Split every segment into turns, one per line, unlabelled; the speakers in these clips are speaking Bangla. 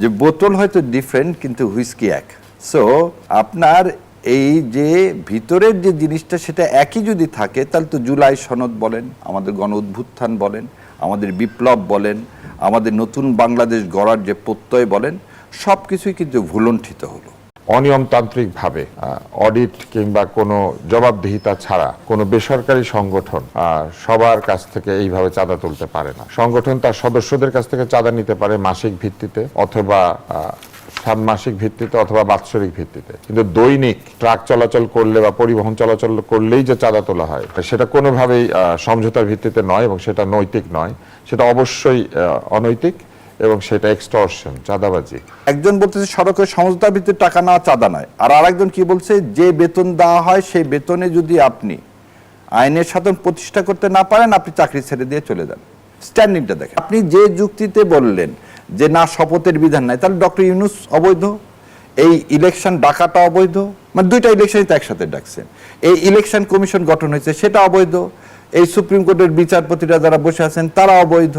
যে বোতল হয়তো ডিফারেন্ট কিন্তু হুইস্কি এক। সো আপনার এই যে ভিতরের যে জিনিসটা, সেটা একই যদি থাকে, তাহলে তো জুলাই সনদ বলেন, আমাদের গণ উদ্ভুত্থান বলেন, আমাদের বিপ্লব বলেন, আমাদের নতুন বাংলাদেশ গড়ার যে প্রত্যয় বলেন সব কিছুই কিন্তু ভুলণ্ঠিত হলো।
অনিয়মতান্ত্রিকভাবে অডিট কিংবা কোনো জবাবদিহিতা ছাড়া কোনো বেসরকারি সংগঠন সবার কাছ থেকে এইভাবে চাঁদা তুলতে পারে না। সংগঠন তার সদস্যদের কাছ থেকে চাঁদা নিতে পারে মাসিক ভিত্তিতে অথবা ষান্মাসিক ভিত্তিতে অথবা বাৎসরিক ভিত্তিতে। কিন্তু দৈনিক ট্রাক চলাচল করলে বা পরিবহন চলাচল করলেই যে চাঁদা তোলা হয়, সেটা কোনোভাবেই সমঝোতার ভিত্তিতে নয় এবং সেটা নৈতিক নয়। সেটা অবশ্যই অনৈতিক। এবং সেটা এক্সটর্শন চাঁদাবাজি।
একজন বলতেছে, সড়কের সমঝোতার ভিত্তিতে টাকা নেওয়া চাঁদা নয়। আর আরেকজন কি বলছে, যে বেতন দেওয়া হয়, সেই বেতনে যদি আপনি আইনের সাধন প্রতিষ্ঠা করতে না পারেন, আপনি চাকরি ছেড়ে দিয়ে চলে যান। স্ট্যান্ডিংটা দেখেন। আপনি যে যুক্তিতে বললেন যে না, শপথের বিধান নাই, তাহলে ডক্টর ইউনুস অবৈধ? এই ইলেকশন ডাকাটা অবৈধ? মানে দুইটা ইলেকশনই তো একসাথে ডাকছেন এই ইলেকশন কমিশন গঠন হয়েছে, সেটা অবৈধ। এই সুপ্রিম কোর্টের বিচারপতিরা যারা বসে আছেন, তারা অবৈধ।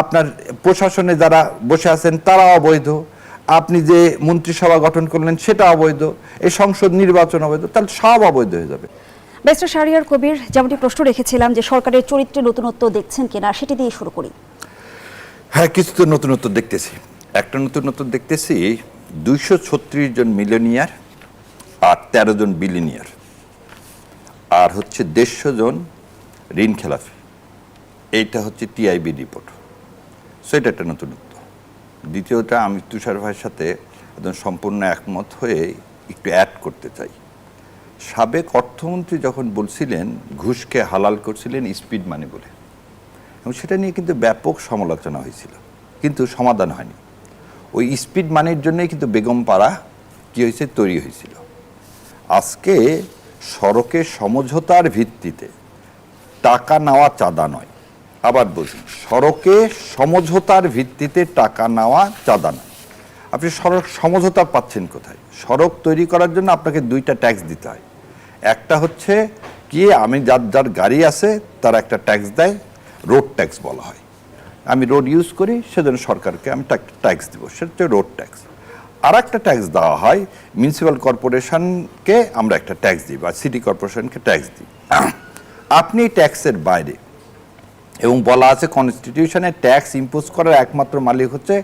আপনার প্রশাসনে যারা বসে আছেন তারা অবৈধ। আপনি যে মন্ত্রিসভা গঠন করলেন সেটা অবৈধ। এই সংসদ নির্বাচন অবৈধ তাহলে সব অবৈধ হয়ে যাবে।
ব্যারিস্টার শাহরিয়ার কবির যেমনটি প্রশ্ন রেখেছিলাম যে সরকারের চরিত্রে নতুনত্ব দেখছেন কিনা সেটি দিয়ে শুরু করি।
হ্যাঁ কিছু তো নতুনত্ব দেখতেছি। একটা নতুনত্ব দেখতেছি দুইশো ছত্রিশ জন মিলেনিয়ার আর তেরো জন বিলিনিয়ার আর হচ্ছে দেড়শো জন ঋণ খেলাফি। এইটা হচ্ছে টিআইবি রিপোর্ট। সো এটা একটা নতুনত্ব দ্বিতীয়টা, আমি তুষার ভাইয়ের সাথে একদম সম্পূর্ণ একমত হয়ে একটু অ্যাড করতে চাই। সাবেক অর্থমন্ত্রী যখন বলছিলেন, ঘুষকে হালাল করছিলেন স্পিড মানি বলে, এবং সেটা নিয়ে কিন্তু ব্যাপক সমালোচনা হয়েছিল, কিন্তু সমাধান হয়নি। ওই স্পিড মানির জন্যই কিন্তু বেগম পাড়া কী হয়েছে? তৈরি হয়েছিল। আজকে সড়কে সমঝোতার ভিত্তিতে টাকা নেওয়া চাঁদা নয় আবার বলছি সড়কে সমঝোতার ভিত্তিতে টাকা নেওয়া চাঁদা নয় আপনি সড়ক, সমঝোতা পাচ্ছেন কোথায়? সড়ক তৈরি করার জন্য আপনাকে দুইটা ট্যাক্স দিতে হয়। একটা হচ্ছে কি, আমি যার যার গাড়ি আছে, তার একটা ট্যাক্স দেয়, রোড ট্যাক্স বলা হয়। আমি রোড ইউজ করি, সেজন্য সরকারকে আমি ট্যাক্স দিব, সেটা হচ্ছে রোড ট্যাক্স। আর একটা ট্যাক্স দেওয়া হয়, মিউনিসিপ্যাল কর্পোরেশনকে আমরা একটা ট্যাক্স দিই, বা সিটি কর্পোরেশনকে ট্যাক্স দিই। আপনি ট্যাক্সের বাইরে এবং বলা আছে কনস্টিটিউশনে ট্যাক্স ইম্পোজ করার একমাত্র মালিক হচ্ছে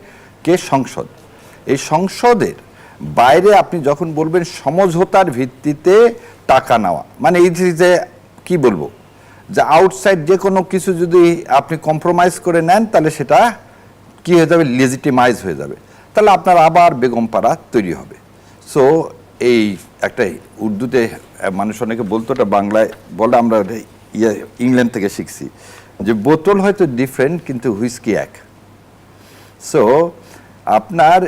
কে? সংসদ। এই সংসদের বাইরে আপনি যখন বলবেন সমঝোতার ভিত্তিতে টাকা নেওয়া মানে এই যে কি বলব, যে আউটসাইড যে কোনো কিছু যদি আপনি কম্প্রোমাইজ করে নেন, তাহলে সেটা কি হয়ে যাবে? লেজিটিমাইজ হয়ে যাবে। তাহলে আপনার আবার বেগমপাড়া তৈরি হবে। সো এই একটা উর্দুতে, মানুষ অনেকে বলতো ওটা বাংলায় বলে, আমরা ইয়ে ইংল্যান্ড থেকে শিখছি। যে বোতল হয়তো ডিফারেন্ট কিন্তু হুইস্কি এক। সো আপনার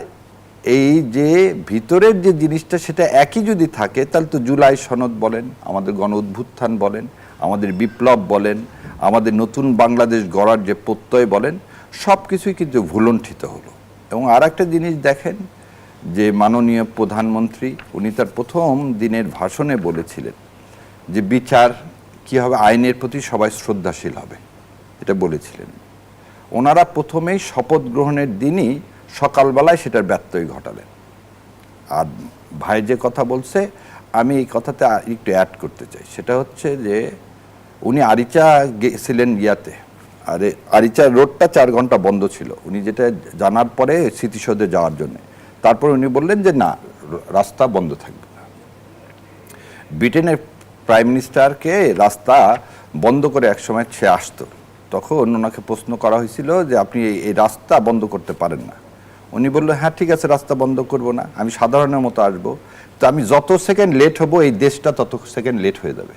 এই যে ভিতরের যে জিনিসটা, সেটা একই যদি থাকে, তাহলে তো জুলাই সনদ বলেন, আমাদের গণ উদ্ভুত্থান বলেন, আমাদের বিপ্লব বলেন, আমাদের নতুন বাংলাদেশ গড়ার যে প্রত্যয় বলেন সব কিছুই কিন্তু ভুলণ্ঠিত হলো। এবং আর একটা জিনিস দেখেন, যে মাননীয় প্রধানমন্ত্রী, উনি তার প্রথম দিনের ভাষণে বলেছিলেন যে বিচার কি হবে, আইনের প্রতি সবাই শ্রদ্ধাশীল হবে। এটা বলেছিলেন। ওনারা প্রথমেই শপথ গ্রহণের দিনই সকালবেলায় সেটার ব্যত্যয় ঘটালেন। আর ভাই যে কথা বলছে, আমি এই কথাতে একটু অ্যাড করতে চাই। সেটা হচ্ছে যে, উনি আরিচা গেছিলেন ইয়াতে। আরে, আরিচা রোডটা চার ঘণ্টা বন্ধ ছিল। উনি যেটা জানার পরে স্মৃতিসৌধে যাওয়ার জন্য। তারপর উনি বললেন যে, না, রাস্তা বন্ধ থাকবে না। ব্রিটেনের প্রাইম মিনিস্টারকে রাস্তা বন্ধ করে একসময় সে আসতো। তখন ওনাকে প্রশ্ন করা হয়েছিল যে আপনি এই- রাস্তা বন্ধ করতে পারেন না। উনি বলল হ্যাঁ ঠিক আছে, রাস্তা বন্ধ করব না, আমি সাধারণের মতো আসব। তো আমি যত সেকেন্ড লেট হব, এই দেশটা তত সেকেন্ড লেট হয়ে যাবে।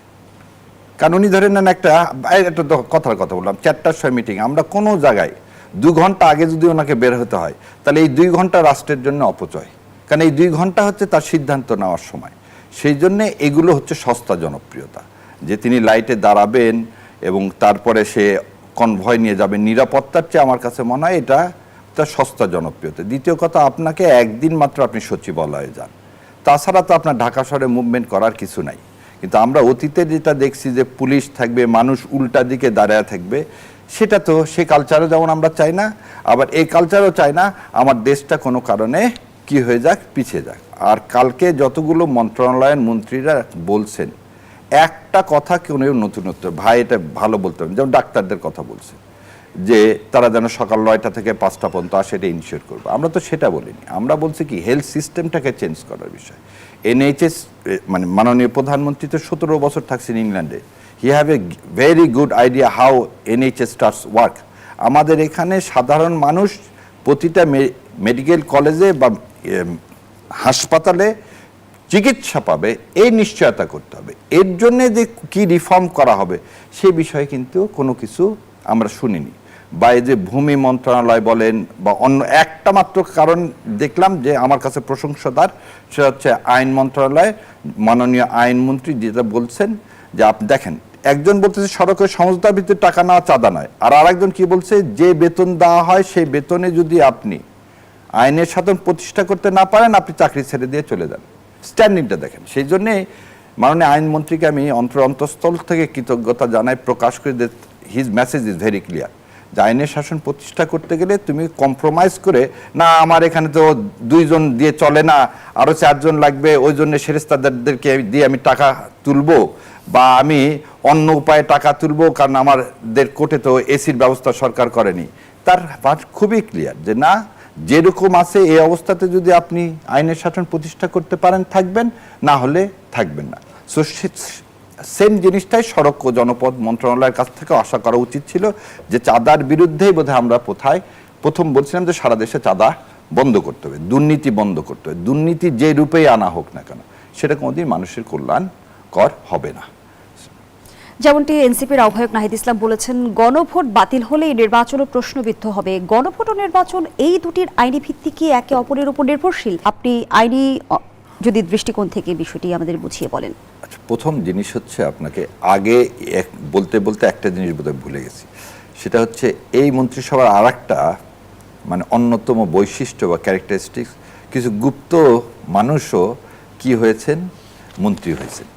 কারণ উনি ধরে নেন একটা একটা কথার কথা বললাম, চারটার সময় মিটিং আমরা কোনো জায়গায় দু ঘণ্টা আগে যদি ওনাকে বের হতে হয়, তাহলে এই দুই ঘণ্টা রাষ্ট্রের জন্য অপচয়। কারণ এই দুই ঘণ্টা হচ্ছে তার সিদ্ধান্ত নেওয়ার সময়। সেই জন্যে এগুলো হচ্ছে সস্তা জনপ্রিয়তা। যে তিনি লাইটে দাঁড়াবেন এবং তারপরে সে কনভয় নিয়ে যাবেন নিরাপত্তার চেয়ে আমার কাছে মনে হয় এটা তার সস্তা জনপ্রিয়তা। দ্বিতীয় কথা, আপনাকে একদিন মাত্র আপনি সচিবালয়ে যান। তাছাড়া তো আপনার ঢাকা শহরে মুভমেন্ট করার কিছু নাই। কিন্তু আমরা অতীতে যেটা দেখছি যে পুলিশ থাকবে, মানুষ উল্টা দিকে দাঁড়ায় থাকবে, সেটা তো সে কালচারও যেমন আমরা চাই না, আবার এই কালচারও চাই না, আমার দেশটা কোনো কারণে কি হয়ে যাক, পিছিয়ে যাক। আর কালকে যতগুলো মন্ত্রণালয়ের মন্ত্রীরা বলছেন একটা কথা কেউ নতুনত্ব ভাই, এটা ভালো বলতে হবে। যেমন ডাক্তারদের কথা বলছে যে, তারা যেন সকাল নয়টা থেকে পাঁচটা পর্যন্ত আসে, এটা ইনশিওর করবে। আমরা তো সেটা বলিনি। আমরা বলছি কি হেলথ সিস্টেমটাকে চেঞ্জ করার বিষয়। এনএইচএস মানে মাননীয় প্রধানমন্ত্রী তো সতেরো বছর থাকছেন ইংল্যান্ডে। He have a very good idea how NHS stars work আমাদের এখানে সাধারণ মানুষ প্রতিটা মেডিকেল কলেজে বা হাসপাতালে চিকিৎসা পাবে, এই নিশ্চয়তা করতে হবে। এর জন্য যে কি রিফর্ম করা হবে, সে বিষয়ে কিন্তু কোনো কিছু আমরা শুনিনি। বা এই যে ভূমি মন্ত্রণালয় বলেন বা অন্য একটা মাত্র কারণ দেখলাম যে আমার কাছে প্রশংসাদার, সেটা হচ্ছে আইন মন্ত্রণালয়, মাননীয় আইনমন্ত্রী যেটা বলছেন যে আপনি দেখেন, একজন বলতেছে সড়কের সমঝোতার ভিত্তিতে টাকা নেওয়া চাঁদা নয়, আর আরেকজন কি বলছে যে বেতন দেওয়া হয় সেই বেতনে যদি আপনি আইনের সাধন প্রতিষ্ঠা করতে না পারেন, আপনি চাকরি ছেড়ে দিয়ে চলে যান। স্ট্যান্ডিংটা দেখেন। সেই জন্যে মাননীয় আইনমন্ত্রীকে আমি অন্তর অন্তঃস্থল থেকে কৃতজ্ঞতা জানাই, প্রকাশ করে যে his message is very clear যে আইনের শাসন প্রতিষ্ঠা করতে গেলে তুমি কম্প্রোমাইজ করে, না, আমার এখানে তো দুইজন দিয়ে চলে না আরও চারজন লাগবে, ওই জন্য সেরেস্তাদেরকে দিয়ে আমি টাকা তুলবো বা আমি অন্য উপায়ে টাকা তুলবো, কারণ আমাদের কোর্টে তো এসির ব্যবস্থা সরকার করেনি। তার খুবই ক্লিয়ার যে না যেরকম আছে এই অবস্থাতে যদি আপনি আইনের শাসন প্রতিষ্ঠা করতে পারেন, থাকবেন, না হলে থাকবেন না। সো সেম জিনিসটাই সড়ক ও জনপদ মন্ত্রণালয়ের কাছ থেকে আশা করা উচিত ছিল যে চাঁদার বিরুদ্ধেই বোধহয় আমরা কোথায়, প্রথম বলছিলাম যে সারা দেশে চাঁদা বন্ধ করতে হবে, দুর্নীতি বন্ধ করতে হবে। দুর্নীতি যে রূপেই আনা হোক না কেন, সেটা কোনোদিন মানুষের কল্যাণ কর হবে না।
যেমনটি এনসিপির আহ্বায়ক নাহিদ ইসলাম বলেছেন, গণভোট বাতিল হলে এই নির্বাচনও প্রশ্নবিদ্ধ হবে। গণভোট ও নির্বাচন, এই দুটির আইনি ভিত্তি কি একে অপরের উপর নির্ভরশীল? আপনি আইনি যদি দৃষ্টিকোণ থেকে বিষয়টি আমাদের বুঝিয়ে বলেন।
আচ্ছা প্রথম জিনিস হচ্ছে আপনাকে আগে এক, বলতে বলতে একটা জিনিস বোধহয় ভুলে গেছি। সেটা হচ্ছে এই মন্ত্রিসভার আর একটা মানে অন্যতম বৈশিষ্ট্য বা ক্যারেক্টারিস্টিক্স কিছু গুপ্ত মানুষও কি হয়েছেন? মন্ত্রী হয়েছেন।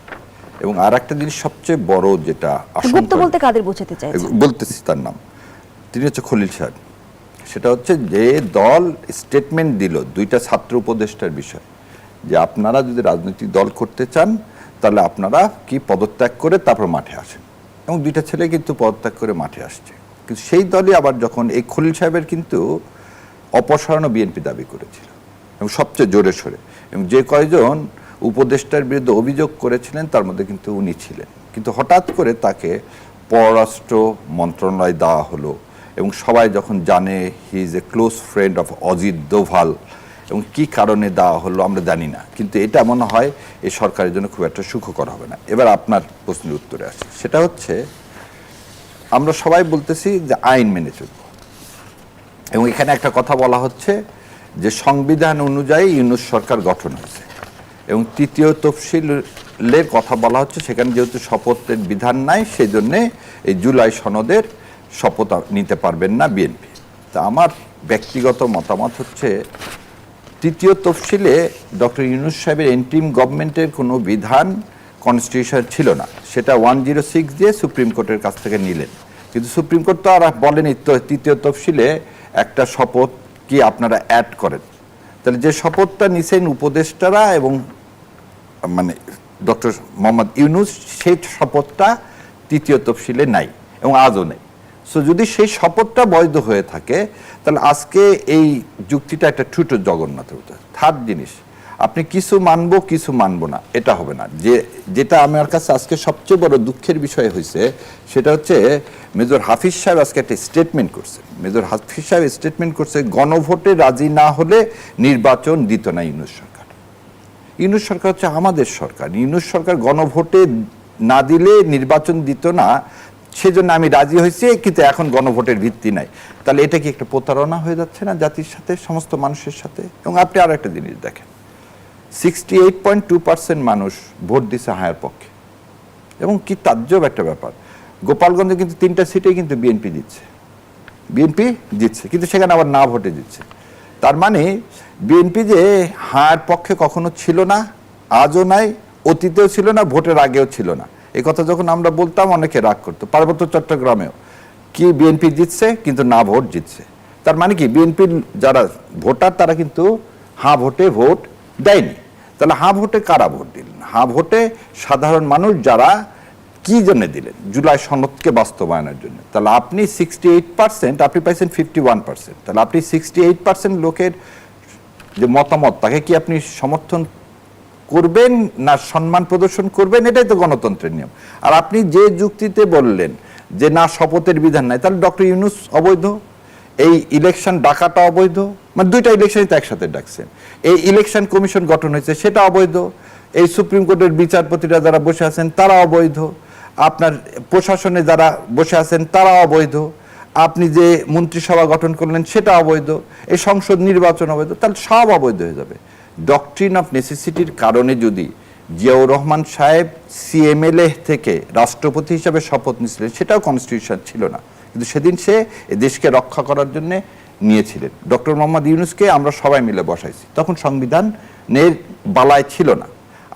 এবং আর একটা জিনিস সবচেয়ে বড় যেটা
গুপ্ত বলতে কাদের বোঝাতে চাইছেন?
বলতেছি তার নাম। তিনি হচ্ছে খলিল সাহেব। সেটা হচ্ছে যে দল স্টেটমেন্ট দিল দুইটা ছাত্র উপদেষ্টার বিষয় যে আপনারা যদি রাজনৈতিক দল করতে চান তাহলে আপনারা কি পদত্যাগ করে তারপর মাঠে আসেন। এবং দুইটা ছেলে কিন্তু পদত্যাগ করে মাঠে আসছে। কিন্তু সেই দলই আবার যখন এই খলিল সাহেবের কিন্তু অপসারণও বিএনপি দাবি করেছিল। এবং সবচেয়ে জোরে সোরে। এবং যে কয়জন উপদেষ্টার বিরুদ্ধে অভিযোগ করেছিলেন, তার মধ্যে কিন্তু উনি ছিলেন। কিন্তু হঠাৎ করে তাকে পররাষ্ট্র মন্ত্রণালয় দেওয়া হলো এবং সবাই যখন জানে he is a close friend of Ajit Doval এবং কি কারণে দেওয়া হলো আমরা জানি না। কিন্তু এটা মনে হয় এই সরকারের জন্য খুব একটা সুখকর হবে না। এবার আপনার প্রশ্নের উত্তরে আসি। সেটা হচ্ছে, আমরা সবাই বলতেছি যে আইন মেনে চলব। এবং এখানে একটা কথা বলা হচ্ছে যে সংবিধান অনুযায়ী ইউনুস সরকার গঠন হয়েছে। এবং তৃতীয় তফসিলের কথা বলা হচ্ছে, সেখানে যেহেতু শপথের বিধান নাই সেই জন্যে এই জুলাই সনদের শপথ নিতে পারবেন না বিএনপি। তা আমার ব্যক্তিগত মতামত হচ্ছে, তৃতীয় তফসিলে ডক্টর ইউনুস সাহেবের এন্ট্রিম গভর্নমেন্টের কোনো বিধান কনস্টিটিউশন ছিল না। সেটা ওয়ান জিরো সিক্স দিয়ে সুপ্রিম কোর্টের কাছ থেকে নিলেন। কিন্তু সুপ্রিম কোর্ট তো আর বলেনি তৃতীয় তফসিলে একটা শপথ কি আপনারা অ্যাড করেন? তাহলে যে শপথটা নিছেন উপদেষ্টারা এবং মানে ডক্টর মোহাম্মদ ইউনুস সেই শপথটা তৃতীয় তফসিলে নাই এবং আজও নেই। সো যদি সেই শপথটা বৈধ হয়ে থাকে, তাহলে আজকে এই যুক্তিটা একটা ঠুটো জগন্নাথ হতো থার্ড জিনিস, আপনি কিছু মানব কিছু মানব না, এটা হবে না। যে, যেটা আমার কাছে আজকে সবচেয়ে বড় দুঃখের বিষয় হয়েছে সেটা হচ্ছে মেজর হাফিজ সাহেব আজকে একটা স্টেটমেন্ট করছে। মেজর হাফিজ সাহেব স্টেটমেন্ট করছে, গণভোটে রাজি না হলে নির্বাচন দিত না ইউনুস সরকার। ইউনুস সরকার হচ্ছে আমাদের সরকার। ইউনুস সরকার গণভোটে না দিলে নির্বাচন দিত না, সেজন্য আমি রাজি হয়েছি, কিন্তু এখন গণভোটের ভিত্তি নাই। তাহলে এটা কি একটা প্রতারণা হয়ে যাচ্ছে না জাতির সাথে, সমস্ত মানুষের সাথে? এবং আপনি আরও একটা জিনিস দেখেন sixty eight point two percent মানুষ ভোট দিছে হায়ার পক্ষে। এবং কি তাজ্জব একটা ব্যাপার। গোপালগঞ্জে কিন্তু তিনটা সিটেই কিন্তু বিএনপি দিচ্ছে। বিএনপি দিচ্ছে, কিন্তু সেখানে আবার না ভোটে দিচ্ছে। তার মানে বিএনপি যে হার পক্ষে কখনো ছিল না, আজও নাই, অতীতেও ছিল না, ভোটের আগেও ছিল না। এই কথা যখন আমরা বলতাম, অনেকে রাগ করতো। পার্বত্য চট্টগ্রামেও। কি বিএনপি জিতছে, কিন্তু না ভোট জিতছে। তার মানে কি বিএনপির যারা ভোটার, তারা কিন্তু হা ভোটে ভোট দেয়নি। তাহলে হা ভোটে কারা ভোট দিলেন? হা ভোটে সাধারণ মানুষ যারা কি জন্য দিলেন? জুলাই সনদকে বাস্তবায়নের জন্য। তাহলে আপনি সিক্সটি এইট পার্সেন্ট আপনি পাইছেন ফিফটি ওয়ান পার্সেন্ট তাহলে আপনি সিক্সটি এইট পার্সেন্ট লোকের যে মতামত, তাকে কি আপনি সমর্থন করবেন না সম্মান প্রদর্শন করবেন? এটাই তো গণতন্ত্রের নিয়ম। আর আপনি যে যুক্তিতে বললেন যে না, শপথের বিধান নাই, তাহলে ডক্টর ইউনুস অবৈধ? এই ইলেকশন ডাকাটা অবৈধ? মানে দুইটা ইলেকশনই তো একসাথে ডাকছেন। এই ইলেকশন কমিশন গঠন হয়েছে, সেটা অবৈধ। এই সুপ্রিম কোর্টের বিচারপতিরা যারা বসে আছেন, তারা অবৈধ। আপনার প্রশাসনে যারা বসে আছেন তারা অবৈধ। আপনি যে মন্ত্রিসভা গঠন করলেন সেটা অবৈধ। এই সংসদ নির্বাচন অবৈধ, তাহলে সব অবৈধ হয়ে যাবে। ডকট্রিন অফ নেসেসিটির কারণে যদি জিয়াউর রহমান সাহেব সিএমএলএ থেকে রাষ্ট্রপতি হিসাবে শপথ নিয়েছিলেন, সেটাও কনস্টিটিউশন ছিল না। কিন্তু সেদিন সে দেশকে রক্ষা করার জন্য নিয়েছিলেন। ডক্টর মোহাম্মদ ইউনুসকে আমরা সবাই মিলে বসাইছি। তখন সংবিধানের বালায় ছিল না।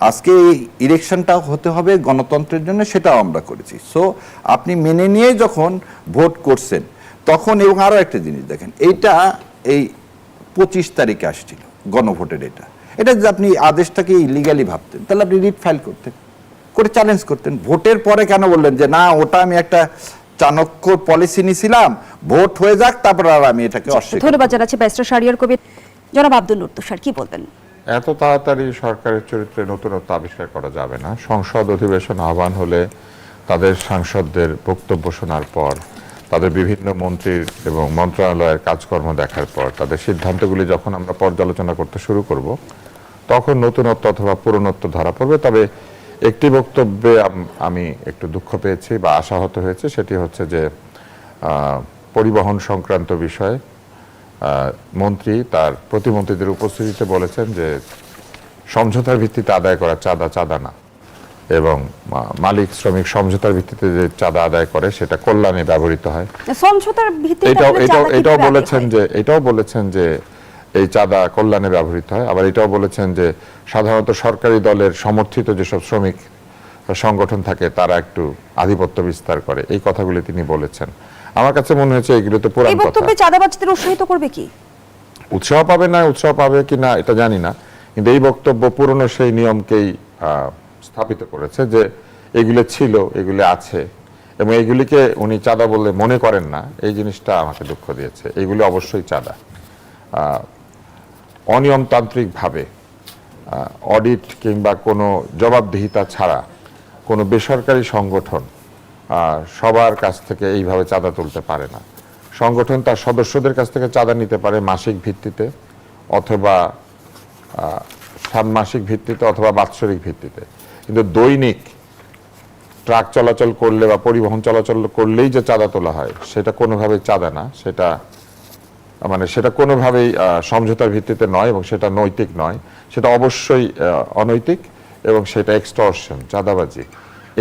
আজকে এই ইলেকশনটা হতে হবে গণতন্ত্রের জন্য, সেটাও আমরা করেছি। সো আপনি মেনে নিয়ে যখন ভোট করছেন, তখন এবং আরও একটা জিনিস দেখেন, এইটা এই পঁচিশ তারিখে আসছিল গণভোটের এটা। এটা যদি আপনি আদেশটাকে ইলিগালি ভাবতেন, তাহলে আপনি রিট ফাইল করতেন, করে চ্যালেঞ্জ করতেন। ভোটের পরে কেন বললেন যে, না, ওটা আমি একটা চাণক্য পলিসি নিছিলাম, ভোট হয়ে যাক, তারপর আর আমি এটাকে অস্বীকার
ধন্যবাদ জানাচ্ছি ব্যারিস্টার শারিয়ার কবির জনাব আব্দুল তুষার, কি বলবেন?
এত তাড়াতাড়ি সরকারের চরিত্রে নতুনত্ব আবিষ্কার করা যাবে না। সংসদ অধিবেশন আহ্বান হলে তাদের সাংসদদের বক্তব্য শোনার পর, তাদের বিভিন্ন মন্ত্রীর এবং মন্ত্রণালয়ের কাজকর্ম দেখার পর, তাদের সিদ্ধান্তগুলি যখন আমরা পর্যালোচনা করতে শুরু করব, তখন নতুনত্ব অথবা পুরনত্ব ধরা পড়বে। তবে একটি বক্তব্যে আমি একটু দুঃখ পেয়েছি বা আশাহত হয়েছে, সেটি হচ্ছে যে পরিবহন সংক্রান্ত বিষয়ে মন্ত্রী তার প্রতিমন্ত্রীদের উপস্থিতিতে বলেছেন যে সমঝোতার ভিত্তিতে আদায় করা চাঁদা চাঁদা না। এবং মালিক শ্রমিক সমঝোতার ভিত্তিতে যে চাঁদা আদায় করে সেটা কল্যাণে ব্যবহৃত হয়।
সমঝোতার ভিত্তিতে
এটাও এটাও এটাও বলেছেন যে এটাও বলেছেন যে এই চাঁদা কল্যাণে ব্যবহৃত হয়। আবার এটাও বলেছেন যে সাধারণত সরকারি দলের সমর্থিত যেসব শ্রমিক সংগঠন থাকে তারা একটু আধিপত্য বিস্তার করে। এই কথাগুলি তিনি বলেছেন। আমার কাছে মনে হয়েছে এগুলো তো
এই
পুরান কথা।
বক্তব্যে চাঁদাবাজদের উৎসাহিত করবে কি?
উৎসাহ পাবে না উৎসাহ পাবে কি না এটা জানি না। কিন্তু এই বক্তব্য পুরনো সেই নিয়মকেই স্থাপিত করেছে যে এগুলো ছিল এগুলো আছে। এবং এগুলিকে উনি চাঁদা বলে মনে করেন না। এই জিনিসটা আমাকে দুঃখ দিয়েছে। এগুলো অবশ্যই চাঁদা। অনিয়মতান্ত্রিকভাবে অডিট কিংবা কোনো জবাবদিহিতা ছাড়া কোনো বেসরকারি সংগঠন সবার কাছ থেকে এইভাবে চাঁদা তুলতে পারে না। সংগঠন তার সদস্যদের কাছ থেকে চাঁদা নিতে পারে মাসিক ভিত্তিতে অথবা ষান্মাসিক ভিত্তিতে অথবা বাৎসরিক ভিত্তিতে। কিন্তু দৈনিক ট্রাক চলাচল করলে বা পরিবহন চলাচল করলেই যে চাঁদা তোলা হয়, সেটা কোনোভাবেই চাঁদা না। সেটা মানে সেটা কোনোভাবেই সমঝোতার ভিত্তিতে নয় এবং সেটা নৈতিক নয়। সেটা অবশ্যই অনৈতিক এবং সেটা এক্সটর্শন চাঁদাবাজি।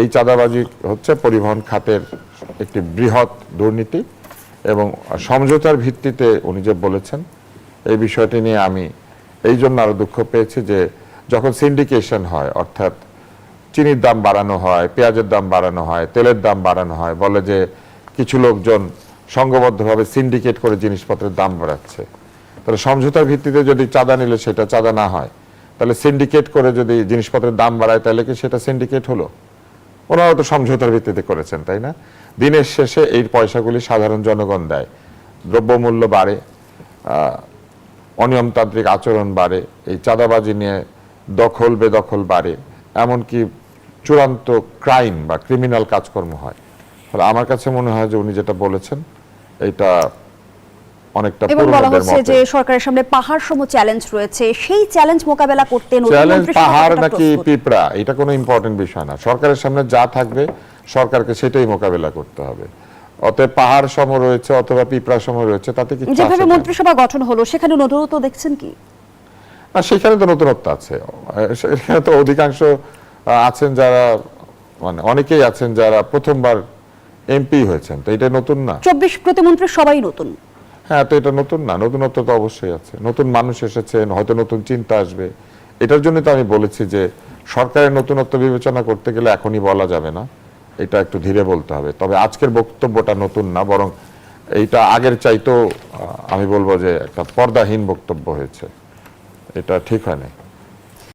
এই চাঁদাবাজি হচ্ছে পরিবহন খাতের একটি বৃহৎ দুর্নীতি এবং সমঝোতার ভিত্তিতে উনি যে বলেছেন, এই বিষয়টি নিয়ে আমি এই জন্য আরও দুঃখ পেয়েছি যে যখন সিন্ডিকেশন হয়, অর্থাৎ চিনির দাম বাড়ানো হয়, পেঁয়াজের দাম বাড়ানো হয়, তেলের দাম বাড়ানো হয়, বলে যে কিছু লোকজন সংঘবদ্ধভাবে সিন্ডিকেট করে জিনিসপত্রের দাম বাড়াচ্ছে। তাহলে সমঝোতার ভিত্তিতে যদি চাঁদা নিলে সেটা চাঁদা না হয়, তাহলে সিন্ডিকেট করে যদি জিনিসপত্রের দাম বাড়ায়, তাহলে কি সেটা সিন্ডিকেট হলো? ওনারা তো সমঝোতার ভিত্তিতে করেছেন, তাই না? দিনের শেষে এই পয়সাগুলি সাধারণ জনগণ দেয়। দ্রব্যমূল্য বাড়ে অনিয়মতান্ত্রিক আচরণ বাড়ে, এই চাঁদাবাজি নিয়ে দখল বেদখল বাড়ে, এমনকি চূড়ান্ত ক্রাইম বা ক্রিমিনাল কাজকর্ম হয়। ফলে আমার কাছে মনে হয় যে উনি যেটা বলেছেন এটা অনেকটা
এবং বলা হচ্ছে যে সরকারের সামনে পাহাড় সম চ্যালেঞ্জ রয়েছে সেই চ্যালেঞ্জ মোকাবেলা করতে
চ্যালেঞ্জ পাহাড় নাকি? পিঁপড়া? এটা কোনো ইম্পর্টেন্ট বিষয় না। সরকারের সামনে যা থাকবে সরকারকে সেটাই মোকাবেলা করতে হবে। অতএব পাহাড় সম রয়েছে অথবা পিঁপড়া সম রয়েছে তাতে কি
যেভাবে মন্ত্রিসভা গঠন হলো সেখানে নতুনত্ব দেখছেন কি?
না সেখানে তো নতুনত্ব আছে। সেখানে তো অধিকাংশ আছেন যারা মানে অনেকেই আছেন যারা প্রথমবার এমপি হয়েছেন তো এটা নতুন না।
চব্বিশ প্রতিমন্ত্রী সবাই নতুন।
হ্যাঁ তো এটা নতুন না, নতুনত্ব তো অবশ্যই আছে। নতুন মানুষ এসেছেন, হয়তো নতুন চিন্তা আসবে। এটার জন্য তো আমি বলেছি যে, সরকারের নতুনত্ব বিবেচনা করতে গেলে এখনই বলা যাবে না। এটা একটু ধীরে বলতে হবে। তবে আজকের বক্তব্যটা নতুন না, বরং এইটা আগের চাইতো আমি বলব যে একটা পর্দাহীন বক্তব্য হয়েছে। এটা ঠিক হয় নাই।